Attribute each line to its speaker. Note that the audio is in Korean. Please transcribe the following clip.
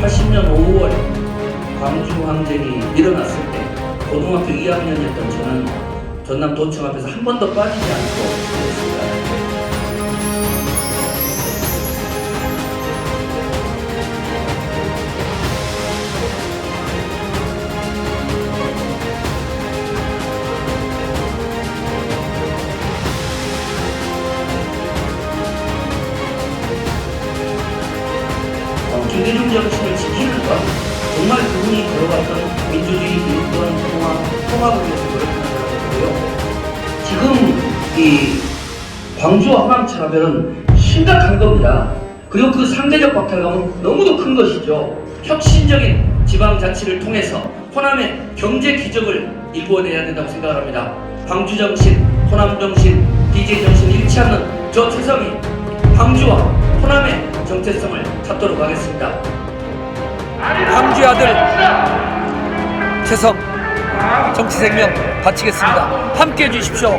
Speaker 1: 80년 5월 광주 항쟁이 일어났을 때 고등학교 2학년이었던 저는 전남 도청 앞에서 한 번도 빠지지 않고 있습니다. 어, 김대중 정신을 지키는 것, 정말 그분이 걸어갔던 민주주의, 인권, 통합, 통합을 위해서 노력한다고 보고요. 지금 이 광주와 호남 차별은 심각한 겁니다. 그리고 그 상대적 박탈감은 너무도 큰 것이죠. 혁신적인 지방자치를 통해서 호남의 경제 기적을 일궈내야 된다고 생각을 합니다. 광주 정신, 호남 정신, DJ 정신 않는 저 최성이 광주와 호남의 정체성을 찾도록 하겠습니다.
Speaker 2: 광주의 아들 최성 정치생명 바치겠습니다. 함께 해 주십시오.